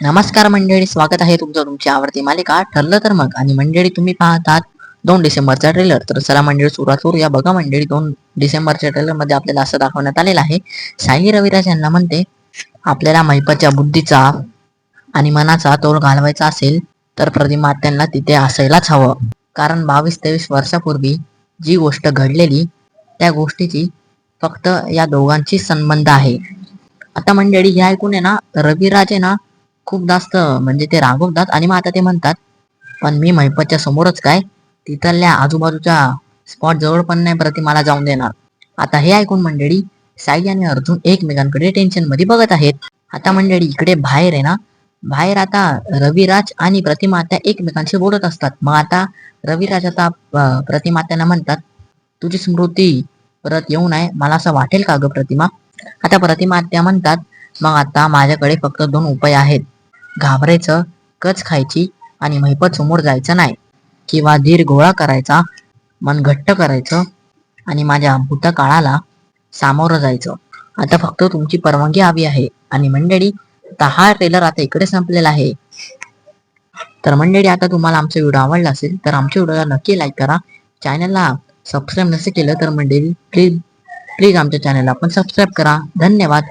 नमस्कार मंडळी स्वागत आहे तुमचं तुमची आवडती मालिका ठरलं तर मग. आणि मंडळी तुम्ही पाहतात दोन डिसेंबरचा ट्रेलर तर चला मंडळी सुरुवात करूया. बघा मंडळी दोन डिसेंबरच्या ट्रेलरमध्ये आपल्याला असं दाखवण्यात आलेलं आहे. सायली रविराज यांना म्हणते आपल्याला मैपच्या बुद्धीचा आणि मनाचा तोल घालवायचा असेल तर प्रतिमा त्यांना तिथे असायलाच हवं. कारण बावीस तेवीस वर्षापूर्वी जी गोष्ट घडलेली त्या गोष्टीची फक्त या दोघांची संबंध आहे. आता मंडळी हे ऐकून आहे ना रविराज आहे ना खूप जास्त म्हणजे ते रागवतात आणि मग आता ते म्हणतात पण मी महिपतच्या समोरच काय? तिथल्या आजूबाजूच्या स्पॉट जवळ पण नाही प्रतिमाला जाऊन देणार. आता हे ऐकून मंडळी साई आणि अर्जुन एकमेकांकडे टेन्शनमध्ये बघत आहेत. आता मंडळी इकडे बाहेर आहे ना बाहेर आता रविराज आणि प्रतिमा त्या एकमेकांशी बोलत असतात. मग आता रविराज आता प्रतिमात्यांना म्हणतात तुझी स्मृती परत येऊ नये मला असं वाटेल का ग प्रतिमा? आता प्रतिमा त्या म्हणतात मग आता माझ्याकडे फक्त दोन उपाय आहेत. घाबरायचं कच खायची आणि महिपत समोर जायचं नाही. किंवा धीर गोळा करायचा मन घट्ट करायचं आणि माझ्या भूतकाळाला सामोरं जायचं. आता फक्त तुमची परवानगी हवी आहे. आणि मंडळी आता हा ट्रेलर आता इकडे संपलेला आहे. तर मंडळी आता तुम्हाला आमचा व्हिडिओ आवडला असेल तर आमच्या व्हिडिओला नक्की लाईक करा. चॅनलला सबस्क्राईब नसेल केलं तर मंडळी प्लीज प्लीज आमच्या चॅनलला पण सबस्क्राईब करा. धन्यवाद.